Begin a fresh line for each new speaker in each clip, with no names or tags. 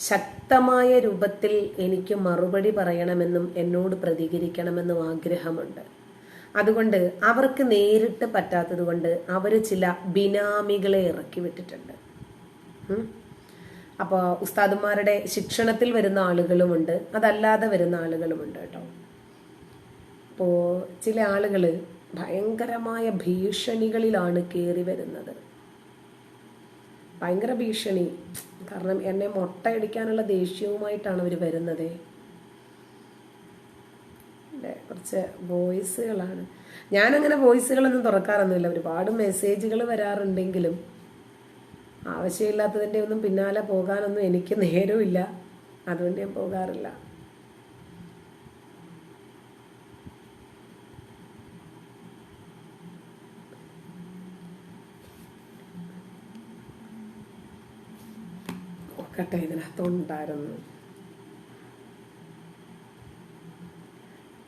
ശക്തമായ രൂപത്തിൽ എനിക്ക് മറുപടി പറയണമെന്നും എന്നോട് പ്രതികരിക്കണമെന്നും ആഗ്രഹമുണ്ട്. അതുകൊണ്ട് അവർക്ക് നേരിട്ട് പറ്റാത്തത് കൊണ്ട് അവർ ചില ബിനാമികളെ ഇറക്കി വിട്ടിട്ടുണ്ട്. അപ്പോൾ ഉസ്താദുമാരുടെ ശിക്ഷണത്തിൽ വരുന്ന ആളുകളുമുണ്ട്. അതല്ലാതെ വരുന്ന ആളുകളുമുണ്ട് കേട്ടോ. അപ്പോൾ ചില ആളുകൾ ഭയങ്കരമായ ഭീഷണികളിലാണ് കയറി വരുന്നത്. ഭയങ്കര ഭീഷണി. കാരണം എന്നെ മുട്ടയടിക്കാനുള്ള ദേഷ്യവുമായിട്ടാണ് അവർ വരുന്നത്. കുറച്ച് വോയിസുകളാണ്. ഞാനങ്ങനെ വോയിസുകളൊന്നും തുറക്കാറൊന്നുമില്ല. ഒരുപാട് മെസ്സേജുകൾ വരാറുണ്ടെങ്കിലും ആവശ്യമില്ലാത്തതിന്റെ ഒന്നും പിന്നാലെ പോകാനൊന്നും എനിക്ക് നേരമില്ല അതുകൊണ്ട് ഞാൻ പോകാറില്ല. നോക്കട്ടെ ഇതിനകത്തുണ്ടായിരുന്നു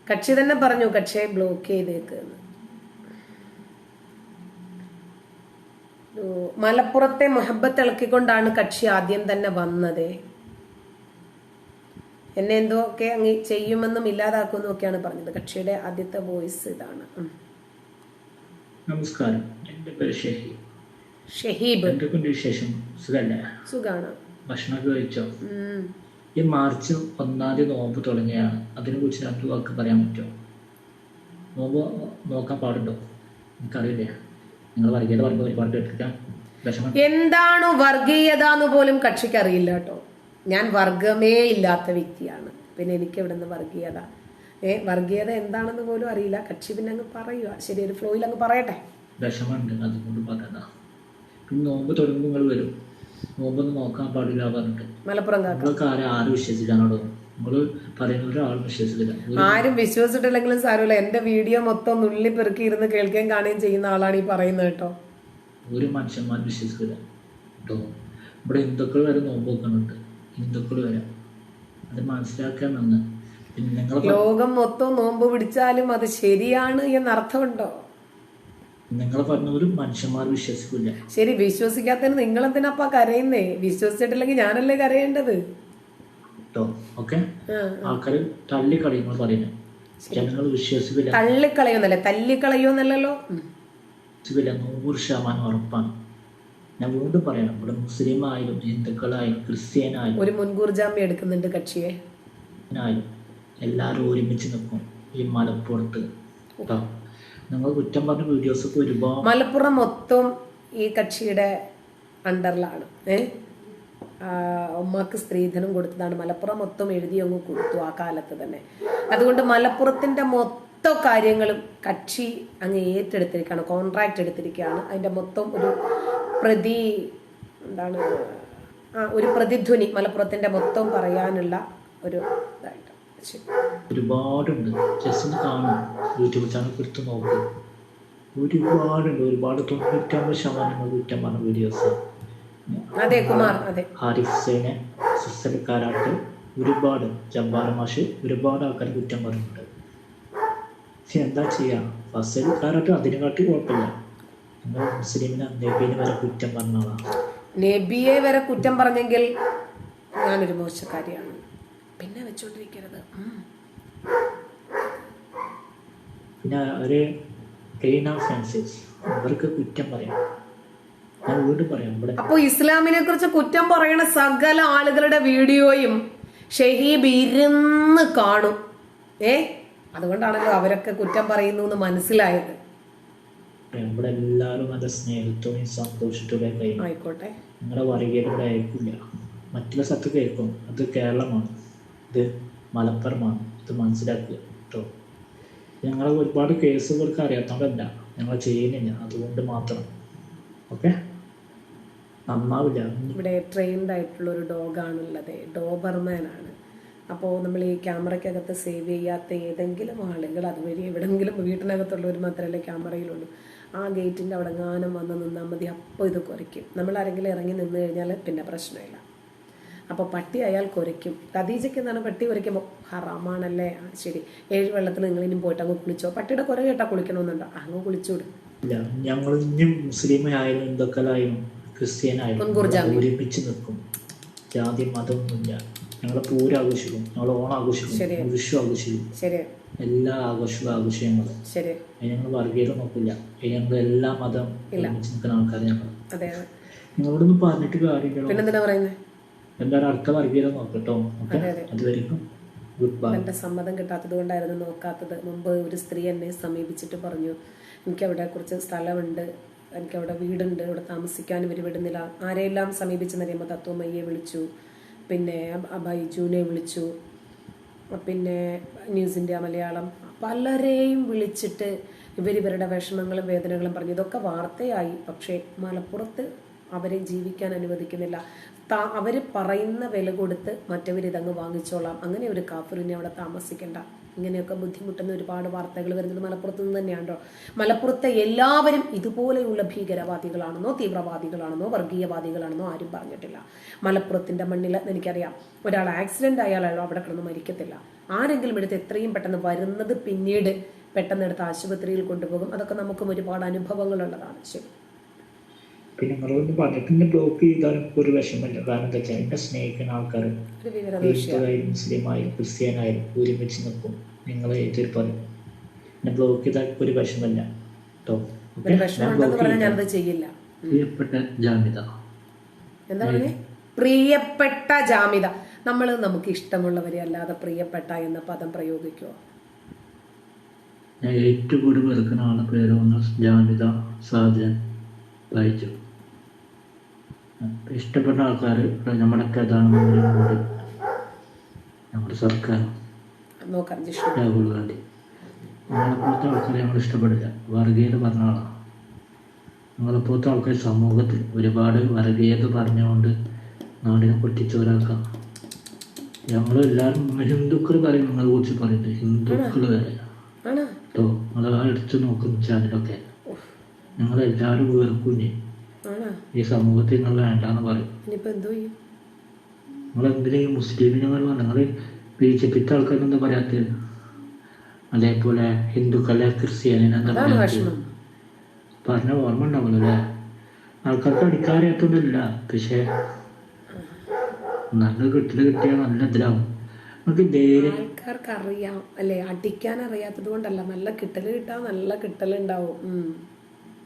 കക്ഷി തന്നെ പറഞ്ഞു കക്ഷിയെ ബ്ലോക്ക് ചെയ്തേക്കുന്നു മലപ്പുറത്തെ മൊഹബത്ത് ഇളക്കിക്കൊണ്ടാണ് കക്ഷി ആദ്യം തന്നെ വന്നത്. എന്നെ എന്തോ ഒക്കെ അങ്ങ് ചെയ്യുമെന്നും ഇല്ലാതാക്കുമെന്നും ഒക്കെയാണ് പറഞ്ഞത്. കക്ഷിയുടെ ആദ്യത്തെ വോയിസ് ഇതാണ്.
നമസ്കാരം. എന്റെ പേര്
ഷഹീബ്.
ഷഹീബ്.
സുഖാണ്.
ഭക്ഷണമൊക്കെ കഴിച്ചോ? ഈ മാർച്ച് ഒന്നാം തീയതി നോമ്പ് തുടങ്ങിയാണ് അതിനെ കുറിച്ച് രണ്ട് വാക്ക് പറയാൻ പറ്റുമോ? നോമ്പ് നോക്കാൻ പാടുണ്ടോ? എനിക്കറിയില്ല. നിങ്ങൾ വർഗീയത പറഞ്ഞ ഒരുപാട് കേട്ടിരിക്കാം.
എന്താണ് വർഗീയത എന്ന് പോലും കക്ഷിക്ക് അറിയില്ല കേട്ടോ. ഞാൻ വർഗമേ ഇല്ലാത്ത വ്യക്തിയാണ്. പിന്നെ എനിക്ക് ഇവിടെ നിന്ന് വർഗീയത? ഏ വർഗീയത എന്താണെന്ന് പോലും അറിയില്ല. കക്ഷി പിന്നെ അങ്ങ് പറയുക. ശരി ഒരു ഫ്ലോയിൽ അങ്ങ് പറയട്ടെ.
വിഷമമുണ്ട്. അതുകൊണ്ട് പറഞ്ഞതാ പിന്നെ നോമ്പ് തുടങ്ങുമ്പോൾ നിങ്ങൾ വരും. നോമ്പൊന്നും നോക്കാൻ പാടില്ല പറഞ്ഞിട്ട്.
മലപ്പുറം
നിങ്ങൾക്ക് ആരും ആരും വിശ്വസിക്കാനോട് നിങ്ങൾ പറയുന്ന ഒരാളും വിശ്വസിക്കില്ല
ആരും വിശ്വസിച്ചിട്ടില്ലെങ്കിലും സാരമില്ല. എന്റെ വീഡിയോ മൊത്തം നുള്ളി പെറുക്കി ഇരുന്ന് കേൾക്കുകയും കാണുകയും ചെയ്യുന്ന ആളാണ് ഈ പറയുന്നത് കേട്ടോ.
ഒരു മനുഷ്യന്മാർ വിശ്വസിക്കില്ല കേട്ടോ ഇവിടെ ഹിന്ദുക്കൾ വരെ നോമ്പ് വെക്കുന്നുണ്ട്. ഹിന്ദുക്കൾ വരെ. അത് മനസ്സിലാക്കാൻ നിന്ന്
ലോകം മൊത്തം നോമ്പ് പിടിച്ചാലും അത് ശരിയാണ് എന്നർത്ഥമുണ്ടോ?
നിങ്ങൾ പറഞ്ഞ ഒരു മനുഷ്യന്മാർ വിശ്വസിക്കില്ല
ശരി വിശ്വസിക്കാത്തതിന് നിങ്ങൾ എന്തിനാപ്പാ കരയുന്നേ? വിശ്വസിച്ചിട്ടില്ലെങ്കിൽ ഞാനല്ലേ കരയേണ്ടത്?
കേട്ടോ ഓക്കെ. ആൾക്കാർ തള്ളിക്കളി പറയുന്നത് ജനങ്ങൾ വിശ്വസിക്കില്ല
തള്ളിക്കളയുന്നല്ലേ? തല്ലിക്കളയുന്നല്ലോ.
വിശ്വസിക്കില്ല നൂറ് ശതമാനം ഉറപ്പാണ്. ഞാൻ വീണ്ടും പറയണം ഇവിടെ മുസ്ലിം ആയാലും ഹിന്ദുക്കളായാലും ക്രിസ്ത്യനായാലും
ഒരു മുൻകൂർ ജാമ്യം എടുക്കുന്നുണ്ട് കക്ഷിയെ.
ആയാലും എല്ലാവരും ഒരുമിച്ച് നിൽക്കും ഈ മലപ്പുറത്ത്. കേട്ടോ നിങ്ങൾ കുറ്റം പറഞ്ഞ വീഡിയോസൊക്കെ ഒരുപാട്
മലപ്പുറം മൊത്തം ഈ കക്ഷിയുടെ അണ്ടറിലാണ്. ഏഹ് ഉമ്മാക്ക് സ്ത്രീധനം കൊടുത്തതാണ്. മലപ്പുറം മൊത്തം എഴുതി അങ്ങ് കൊടുത്തു ആ കാലത്ത് തന്നെ. അതുകൊണ്ട് മലപ്പുറത്തിന്റെ മൊത്തം കാര്യങ്ങളും കക്ഷി അങ്ങ് ഏറ്റെടുത്തിരിക്കുകയാണ്. കോൺട്രാക്ട് എടുത്തിരിക്കുകയാണ്. അതിന്റെ മൊത്തം ഒരു പ്രതി എന്താണ്? ആ ഒരു പ്രതിധ്വനി മലപ്പുറത്തിന്റെ മൊത്തം പറയാനുള്ള ഒരു ഇതായിട്ട്.
ഒരുപാടുണ്ട്. ജസ്റ്റ് ഒന്ന് കാണും. യൂട്യൂബ് ചാനൽ എടുത്ത് നോക്കും. ഒരുപാടുണ്ട്. ഒരുപാട് തൊണ്ണൂറ്റമ്പത് ശതമാനം നൂറ്റമ്പത് വീഡിയോസ് ഹാരിഫ് ഹുസൈനെ സുസൽ ഒരുപാട് ജബ്ബാർ മാഷ് ഒരുപാട് ആൾക്കാർ കുറ്റം പറഞ്ഞിട്ടുണ്ട്. പക്ഷെ എന്താ ചെയ്യുക ഫസൽ കാരാട്ട് അതിനെക്കാട്ടി കുഴപ്പമില്ല. നിങ്ങൾ മുസ്ലിമിനെ നബീനെ വരെ കുറ്റം പറഞ്ഞ ആളാണ്
നബിയെ വരെ കുറ്റം പറഞ്ഞെങ്കിൽ ഞാനൊരു മോശക്കാരിയാണ്. പിന്നെ വെച്ചോണ്ടിരിക്കരുത്.
പിന്നെ ഒരു ക്ലീൻ ഓഫ് സെൻസസ് അവർക്ക് കുറ്റം പറയാം. ഞാൻ വീണ്ടും പറയാം ഇവിടെ
ഇസ്ലാമിനെ കുറിച്ച് കുറ്റം പറയണ സകല ആളുകളുടെ വീഡിയോയും ഷഹീബ് ഇരുന്ന് കാണും. ഏ? അതുകൊണ്ടാണല്ലോ അവരൊക്കെ കുറ്റം പറയുന്നു എന്ന് മനസ്സിലായത്.
ഇവിടെ എല്ലാവരും നല്ല സ്നേഹത്തോടെയും സന്തോഷത്തോടെയും കഴിയും
ആയിക്കോട്ടെ.
നിങ്ങളുടെ ഇവിടെ ആയിരിക്കില്ല. മറ്റുള്ള സ്ഥലത്ത് കേൾക്കും. അത് കേരളമാണ്. ഇത് മലപ്പുറമാണ്. ഇത് മനസ്സിലാക്കുക കേട്ടോ ഞങ്ങൾ ഒരുപാട് കേസുകൾക്ക് അറിയാത്തതുകൊണ്ടല്ല ഞങ്ങൾ ചെയ്യുന്നില്ല അതുകൊണ്ട് മാത്രം. ഓക്കെ? നന്നാവില്ല.
ഇവിടെ ട്രെയിൻഡ് ആയിട്ടുള്ള ഒരു ഡോഗാണുള്ളത് ഡോബർമാൻ ആണ് അപ്പോൾ നമ്മൾ ഈ ക്യാമറയ്ക്കകത്ത് സേവ് ചെയ്യാത്ത ഏതെങ്കിലും ആളുകൾ അതുവഴി എവിടെങ്കിലും വീട്ടിനകത്തുള്ളവർ മാത്രമല്ലേ ക്യാമറയിലുള്ളൂ ആ ഗേറ്റിന്റെ അവിടെ ഗാനം വന്ന് നിന്നാൽ മതി. അപ്പോൾ ഇത് കുറയ്ക്കും. നമ്മൾ ആരെങ്കിലും ഇറങ്ങി നിന്ന് കഴിഞ്ഞാൽ പിന്നെ പ്രശ്നമില്ല. അപ്പോൾ പട്ടി അയാൾ കുരയ്ക്കും. ഖദീജയ്ക്ക് എന്താണ്? പട്ടി കുരയ്ക്കുമ്പോൾ ഹറാമാണല്ലേ. ശരി. ഏഴ് വെള്ളത്തിൽ നിങ്ങൾ ഇനി പോയിട്ട് അങ്ങ് കുളിച്ചോ. പട്ടിയുടെ കുര കേട്ടാ കുളിക്കണമെന്നുണ്ടോ? അങ്ങ് കുളിച്ചുവിടും.
ഇല്ല ഞങ്ങൾ ഇനിയും മുസ്ലിം ആയാലും ഹിന്ദുക്കളായാലും
ക്രിസ്ത്യൻ ആയാലും.
ഒരുമിച്ച് നിൽക്കും. ജാതി മതമൊന്നുമില്ല ഞങ്ങളെ പൂരം ആഘോഷിക്കും. ഞങ്ങൾ ഓണം ആഘോഷിക്കും. വിഷു ആഘോഷിക്കും. എല്ലാ ആഘോഷവും ആഘോഷങ്ങളും ഞങ്ങൾ. വർഗീയത നോക്കില്ല. ഞങ്ങൾ എല്ലാ മതം. ഒരുമിച്ച് നിൽക്കുന്ന ആൾക്കാർ ഞങ്ങൾ. നിങ്ങളോടൊന്നും പറഞ്ഞിട്ട്
പറയുന്നത്
എന്താണ് അടുത്ത വർഗീയത നോക്കട്ടോ. ഓക്കെ. അതുവരെയും ഗുഡ് ബൈ
എന്റെ സമ്മതം കിട്ടാത്തത് കൊണ്ടായിരുന്നു നോക്കാത്തത്. മുമ്പ് ഒരു സ്ത്രീ എന്നെ സമീപിച്ചിട്ട് പറഞ്ഞു എനിക്ക് എനിക്കവിടെ കുറച്ച് സ്ഥലമുണ്ട് എനിക്ക് എനിക്കവിടെ വീടുണ്ട് ഇവിടെ താമസിക്കാനും ഇവർ വിടുന്നില്ല. ആരെയെല്ലാം സമീപിച്ചെന്ന് അറിയുമ്പോൾ തത്വമയ്യെ വിളിച്ചു. പിന്നെ ബൈജുവിനെ വിളിച്ചു. പിന്നെ ന്യൂസ് ഇന്ത്യ മലയാളം. പലരെയും വിളിച്ചിട്ട് ഇവരിവരുടെ വിഷമങ്ങളും വേദനകളും പറഞ്ഞു. ഇതൊക്കെ വാർത്തയായി. പക്ഷേ മലപ്പുറത്ത് അവരെ ജീവിക്കാൻ അനുവദിക്കുന്നില്ല. താ അവർ പറയുന്ന വില കൊടുത്ത് മറ്റവർ ഇതങ്ങ് വാങ്ങിച്ചോളാം. അങ്ങനെ ഒരു കാഫറിനെ അവിടെ താമസിക്കേണ്ട. ഇങ്ങനെയൊക്കെ ബുദ്ധിമുട്ടുന്ന ഒരുപാട് വാർത്തകൾ വരുന്നത് മലപ്പുറത്ത് നിന്ന് തന്നെയാണോ മലപ്പുറത്തെ എല്ലാവരും ഇതുപോലെയുള്ള ഭീകരവാദികളാണെന്നോ തീവ്രവാദികളാണെന്നോ വർഗീയവാദികളാണെന്നോ ആരും പറഞ്ഞിട്ടില്ല. മലപ്പുറത്തിന്റെ മണ്ണിൽ എനിക്കറിയാം. ഒരാൾ ആക്സിഡന്റ് ആയാലോ അവിടെ കിടന്ന് മരിക്കത്തില്ല. ആരെങ്കിലും എടുത്ത് എത്രയും പെട്ടെന്ന് വരുന്നത് പിന്നീട് പെട്ടെന്ന് എടുത്ത് ആശുപത്രിയിൽ കൊണ്ടുപോകും. അതൊക്കെ നമുക്കും ഒരുപാട് അനുഭവങ്ങളുള്ളതാണ് ശരി.
പിന്നെ പറഞ്ഞിട്ട് എന്നെ ബ്ലോക്ക് ചെയ്താലും ഒരു വിഷമമില്ല. കാരണം എന്താ വെച്ചാൽ എന്നെ സ്നേഹിക്കുന്ന ആൾക്കാർ ഹിന്ദുവായാലും മുസ്ലിമായാലും ക്രിസ്ത്യാനായാലും ഒരുമിച്ച് നിൽക്കും. നിങ്ങൾ ഏറ്റൊരു പറയും എന്നെ ബ്ലോക്ക് ചെയ്താൽ ഒരു വിഷമമില്ല. കേട്ടോ പ്രിയപ്പെട്ട ജാമിത.
പ്രിയപ്പെട്ട ജാമിത. നമ്മൾ നമുക്ക് ഇഷ്ടമുള്ളവരെ അല്ലാതെ പ്രിയപ്പെട്ട എന്ന പദം പ്രയോഗിക്കുമോ
ഞാൻ ഏറ്റവും കൂടുതൽ വെറുക്കുന്ന ആളുടെ പേര് വന്ന് ജാമിത സാജൻ. വായിച്ചു? ഇഷ്ടപ്പെട്ട ആൾക്കാർ നമ്മുടെ പ്രധാനമന്ത്രി നമ്മുടെ സർക്കാർ. രാഹുൽ ഗാന്ധി നമ്മളെപ്പോലത്തെ ആൾക്കാരെ നമ്മൾ ഇഷ്ടപ്പെടില്ല. വർഗീയത പറഞ്ഞ ആളാണ് നമ്മളെപ്പോലത്തെ ആൾക്കാർ സമൂഹത്തിൽ ഒരുപാട് വർഗീയത പറഞ്ഞുകൊണ്ട് നാടിനെ പൊട്ടിച്ചോരാക്കാം ഞങ്ങൾ എല്ലാവരും ഹിന്ദുക്കൾ പറയും നിങ്ങളെ കുറിച്ച് പറയുന്നത് ഹിന്ദുക്കൾ വരെ കേട്ടോ നിങ്ങൾ എടുത്ത് നോക്കും ചാനലൊക്കെ. വെറുക്കും
ആണോ
ഈ സമൂഹത്തിൽ നിങ്ങൾ വേണ്ടാന്ന് പറയും. നിങ്ങൾ എന്തിനാ ഈ മുസ്ലിമിനെ നിങ്ങൾ ബി ജെ പിത്തെ ആൾക്കാരൊന്നും പറയാത്ത? പറയാത്തത് അതേപോലെ ഹിന്ദുക്കളെ ക്രിസ്ത്യാനിനെ എന്താ പറയാത്തത് പറഞ്ഞ ഓർമ്മ ഉണ്ടാവുള്ളൂ അല്ലേ? ആൾക്കാർക്ക് അടിക്കാറിയാത്തൊന്നുമില്ല പക്ഷേ നല്ല കിട്ടിൽ കിട്ടിയാൽ നല്ല ഇതിലാവും.
ആൾക്കാർക്ക് അറിയാം അല്ലെ? അടിക്കാൻ അറിയാത്തത് കൊണ്ടല്ല. നല്ല കിട്ടൽ കിട്ടാൻ നല്ല കിട്ടലുണ്ടാവും.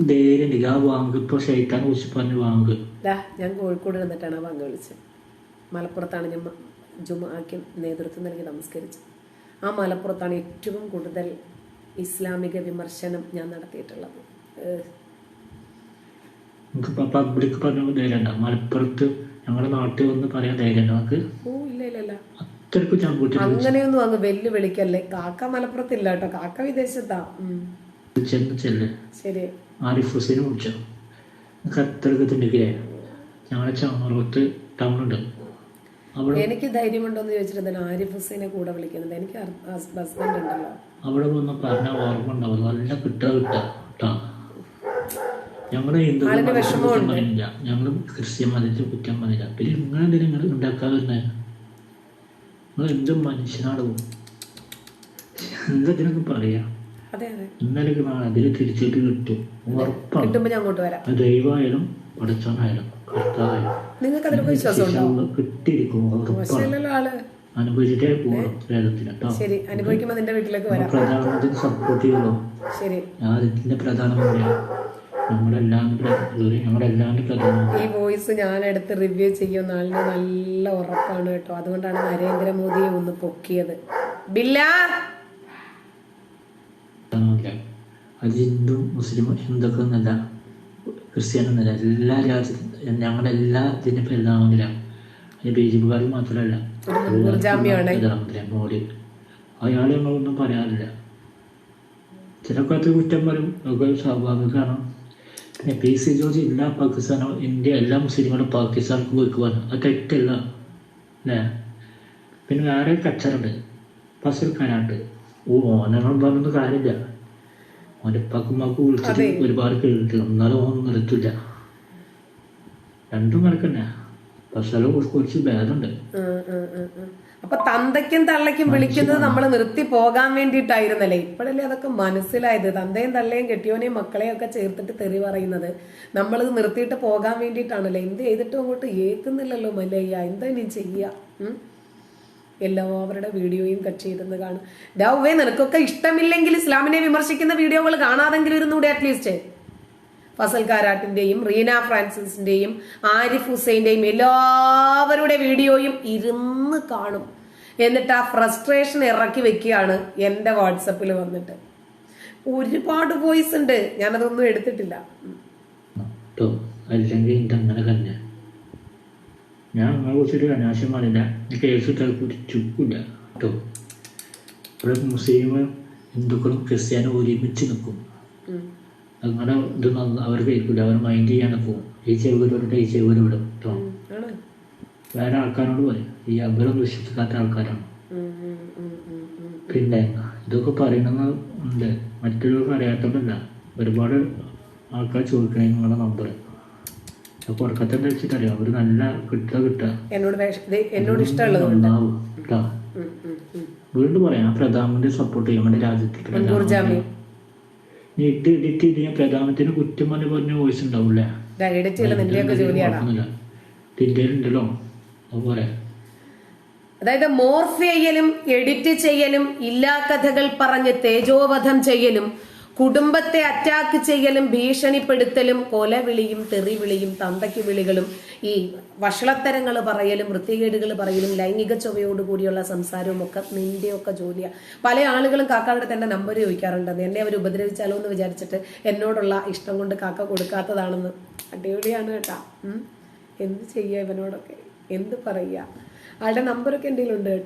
ധൈര്യം ആ വാങ്ക് ഇപ്പോൾ ഷെയ്ത്താൻ കുറിച്ച് പറഞ്ഞ് വാങ്ക്.
ഞാൻ കോഴിക്കോട് നിന്നിട്ടാണ് പങ്ക് വിളിച്ചത്. മലപ്പുറത്താണ് ഞാൻ ജുമാക്ക് നേതൃത്വം നൽകി നമസ്കരിച്ചത്. ആ മലപ്പുറത്താണ് ഏറ്റവും കൂടുതൽ ഇസ്ലാമിക വിമർശനം ഞാൻ നടത്തിയിട്ടുള്ളത്.
പബ്ലിക് പറഞ്ഞ ധൈര്യം മലപ്പുറത്ത് ഞങ്ങളുടെ നാട്ടിൽ വന്ന് പറയാൻ ധൈര്യം നമുക്ക്
ഓ ഇല്ല ഇല്ല ഇല്ല. അങ്ങനെയൊന്നും അങ്ങ് വെല്ലുവിളിക്കല്ലേ? കാക്ക മലപ്പുറത്തില്ല കേട്ടോ. കാക്ക വിദേശത്താ.
ചെന്ന്
ശരി.
ആരിഫ് ഹുസൈനെ വിളിച്ചോ. നമുക്ക് അത്രയ്ക്ക് ഞങ്ങളെ ചാമറത്ത് ടൗൺ ഉണ്ട് അവിടെ
എനിക്ക് ധൈര്യമുണ്ടോന്ന് ചോദിച്ചിട്ട് ആരിഫ് ഹുസൈനെ കൂടെ വിളിക്കുന്നത്. എനിക്ക് ഹസ്ബൻഡ് ഉണ്ടല്ലോ.
അവിടെ വന്ന് പറഞ്ഞ ഓർമ്മ ഉണ്ടാവും. നല്ല കിട്ടുക കിട്ടാ കേട്ടോ ഞങ്ങളുടെ ഹിന്ദു
വിഷമമുണ്ട്.
പറയുന്നില്ല ഞങ്ങൾ ക്രിസ്ത്യൻ മതത്തിൽ കുറ്റം മതില്ല പിന്നെ നിങ്ങളെന്തിനാ നിങ്ങൾ ഉണ്ടാക്കാതെ നിങ്ങൾ എന്തും മനുഷ്യനാണ്? എന്താ ഇതിനൊക്കെ പറയാ?
അതെ അതെ.
ഇന്നലെ അതിൽ തിരിച്ചിട്ട് കിട്ടും. ഉറപ്പാണ്. ദൈവമായാലും പഠിച്ചവനായാലും കർത്താവായാലും കിട്ടിയിരിക്കും. ഉറപ്പാണ്. അനുഭവിച്ചിട്ടേ വേദത്തിന് പ്രധാനമന്ത്രി സപ്പോർട്ട് ചെയ്യുള്ളൂ പ്രധാനമന്ത്രിയാണ്
ഈ വോയിസ് ഞാൻ എടുത്ത് റിവ്യൂ ചെയ്യുന്ന ആളിന് നല്ല ഉറപ്പാണ് കേട്ടോ. അതുകൊണ്ടാണ് നരേന്ദ്രമോദിയെ ഒന്ന് പൊക്കിയത്. ബില്ല!
പ്രധാനമന്ത്രിയാണ് അത് ഹിന്ദു മുസ്ലിം ഹിന്ദുക്കൾ എന്നല്ല ക്രിസ്ത്യൻ എന്നല്ല എല്ലാ രാജ്യത്തും ഞങ്ങളെല്ലാ ഇതിന്റെ പരിണാമത്തിലാണ് അത് ബി ജെ പിക്കാർ മാത്രമല്ല പ്രധാനമന്ത്രി മോഡി. അയാൾ ഞങ്ങളൊന്നും പറയാറില്ല. ചില കാലത്ത് കുറ്റം പറയും അതൊക്കെ സ്വാഭാവികമാണ് പിന്നെ പി സി ജോർജ് എല്ലാ പാകിസ്ഥാനും ഇന്ത്യ എല്ലാ മുസ്ലിങ്ങളും പാകിസ്ഥാനിലേക്ക് പോയിക്കുവാണ്. അത് തെറ്റല്ല. അല്ലേ? പിന്നെ വേറെ കച്ചറുണ്ട്. ഫസൽ ഖാനാട്ട് ഓ ഓനങ്ങൾ പറഞ്ഞൊന്നും കാര്യമില്ല. ഓന്റെ ഉപ്പാക്കുമ്മാക്കും വിളിച്ചിട്ട് ഒരുപാട് കേട്ടിട്ട് എന്നാലും ഓൻ നിർത്തില്ല രണ്ടും കണക്കന്നെ പക്ഷേ കുറച്ച് ഭേദമുണ്ട്.
അപ്പൊ തന്തയ്ക്കും തള്ളയ്ക്കും വിളിക്കുന്നത് നമ്മൾ നിർത്തി പോകാൻ വേണ്ടിയിട്ടായിരുന്നല്ലേ? ഇപ്പോഴല്ലേ അതൊക്കെ മനസ്സിലായത്? തന്തയും തള്ളയും കെട്ടിയോനെയും മക്കളെയും ഒക്കെ ചേർത്തിട്ട് തെറി പറയുന്നത്. നമ്മൾ നിർത്തിയിട്ട് പോകാൻ വേണ്ടിയിട്ടാണല്ലേ? എന്ത് ചെയ്തിട്ടും അങ്ങോട്ട് ഏക്കുന്നില്ലല്ലോ മല്ലയ്യ. എന്താ ഇനി ചെയ്യുക ഉം? എല്ലാവരുടെ വീഡിയോയും കട്ട് ചെയ്തെന്ന് കാണും. ഡൗവേ നിനക്കൊക്കെ ഇഷ്ടമില്ലെങ്കിൽ ഇസ്ലാമിനെ വിമർശിക്കുന്ന വീഡിയോകൾ കാണാതെങ്കിലും ഇരുന്നൂടെ അറ്റ്ലീസ്റ്റ് ഫസൽ കാരാട്ടിന്റെയും റീന ഫ്രാൻസിസിന്റെയും ആരിഫ് ഹുസൈന്റെയും എല്ലാവരുടെ വീഡിയോയും ഇരുന്ന് കാണും. എന്നിട്ട് ആ ഫ്രസ്ട്രേഷൻ ഇറക്കി വെക്കുകയാണ് എന്റെ വാട്സപ്പിൽ വന്നിട്ട്. ഒരുപാട് വോയിസ് ഉണ്ട്. ഞാനതൊന്നും എടുത്തിട്ടില്ല.
അല്ലെങ്കിൽ അങ്ങനെ തന്നെ. ഞാൻ നിങ്ങളെ കുറിച്ചൊരു എനിക്ക് ഒരു ചുക്കില്ല കേട്ടോ. ഇവിടെ മുസ്ലിം ഹിന്ദുക്കളും ക്രിസ്ത്യാനും ഒരുമിച്ച് നിൽക്കും. അങ്ങനെ ഇത് നന്ന- അവർ കേൾക്കില്ല അവർ മൈൻഡ് ചെയ്യാൻ പോകും. ഈ ചെവിലോട്ട് ഈ ചെവിൽ വിടും കേട്ടോ. വേറെ ആൾക്കാരോട് പറയും ഈ അവരൊന്നും വിശ്വസിക്കാത്ത ആൾക്കാരാണ്. പിന്നെ ഇതൊക്കെ പറയണമെന്ന് ഉണ്ട്. മറ്റുള്ളവർക്ക് അറിയാത്തതല്ല ഒരുപാട് ആൾക്കാർ ചോദിക്കണേ നിങ്ങളുടെ നമ്പർ ഉറക്കത്തിന്റെ വെച്ചിട്ടറിയാം അവർ നല്ല കിട്ടുക കിട്ടുക.
എന്നോട് എന്നോട് ഇഷ്ടമുള്ളത്.
വീണ്ടും പറയാം പ്രധാനമന്ത്രി സപ്പോർട്ട് ചെയ്യും നമ്മുടെ രാജ്യത്തിൽ
മുൻകൂർ ജാമ്യം.
നീ ഇട്ട് എഡിറ്റ് ചെയ്ത് ഞാൻ കുറ്റം പറഞ്ഞു പറഞ്ഞ വോയിസ്
ഉണ്ടാവൂലേ
ഇന്ത്യയിലുണ്ടല്ലോ അതുപോലെ
അതായത് മോർഫ് ചെയ്യലും എഡിറ്റ് ചെയ്യലും ഇല്ലാ കഥകൾ പറഞ്ഞ് തേജോവധം ചെയ്യലും കുടുംബത്തെ അറ്റാക്ക് ചെയ്യലും ഭീഷണിപ്പെടുത്തലും കൊലവിളിയും തെറിവിളിയും തന്തയ്ക്ക് വിളികളും ഈ വഷളത്തരങ്ങൾ പറയലും വൃത്തികേടുകൾ പറയലും ലൈംഗിക ചൊവ്വയോടുകൂടിയുള്ള സംസാരവും ഒക്കെ നിന്റെയൊക്കെ ജോലിയാണ് പല ആളുകളും കാക്കാടുത്ത് തന്നെ നമ്പർ ചോദിക്കാറുണ്ട്. എന്നെ അവർ ഉപദ്രവിച്ചാലോ എന്ന് വിചാരിച്ചിട്ട് എന്നോടുള്ള ഇഷ്ടം കൊണ്ട് കാക്ക കൊടുക്കാത്തതാണെന്ന്. അടിപൊളിയാണ് കേട്ടാ. എന്ത് ചെയ്യുക ഇവനോടൊക്കെ? എന്ത് പറയുക ആളുടെ നമ്പറൊക്കെ എന്റെ ഉണ്ട് കേട്ടോ.